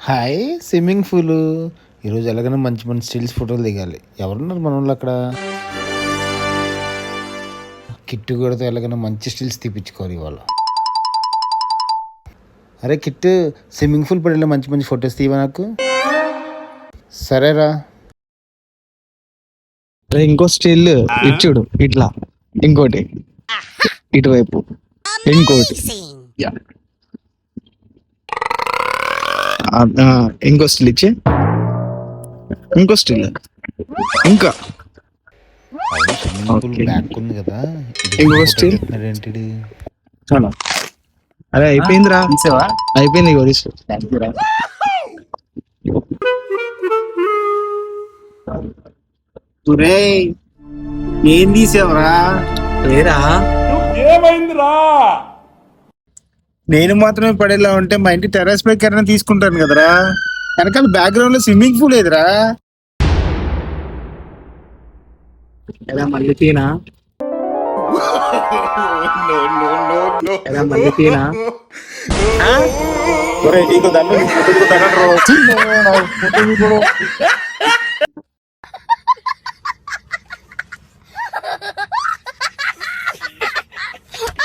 Hi swimming pool. ఈరోజు ఎలాగైనా మంచి మంచి స్టిల్స్ ఫోటోలు దిగాలి. ఎవరున్నారు మన వాళ్ళు అక్కడ? కిట్టు కూడా ఎలాగైనా మంచి స్టిల్స్ తీపించుకోవాలి ఇవాళ. అరే కిట్టు స్విమ్మింగ్ పూల్ పడేలా మంచి మంచి ఫొటోస్ తీవా నాకు? సరేరా. అరే ఇంకో స్టిల్ ఇచ్చుడు ఇట్లా. ఇంకోటి. ఇటువైపు. ఇంకోటి. ఇంకో స్టిల్ ఇచ్చి? ఇంకో స్టిల్. ఇంకా. చాలా అరే అయిపోయిందిరా. అయిపోయింది. ఒరేయ్ ఏం తీసావురా? ఏరా నేను మాత్రమే పడేలా ఉంటే మా ఇంటి టెర్రస్ పై కన్నా తీసుకుంటాను కదరా? వెనకాల బ్యాక్గ్రౌండ్లో స్విమ్మింగ్ పూల్ ఏదిరా ఎలా మళ్ళీ తీనా? ఎలా మళ్ళీ తీనా? నీకు.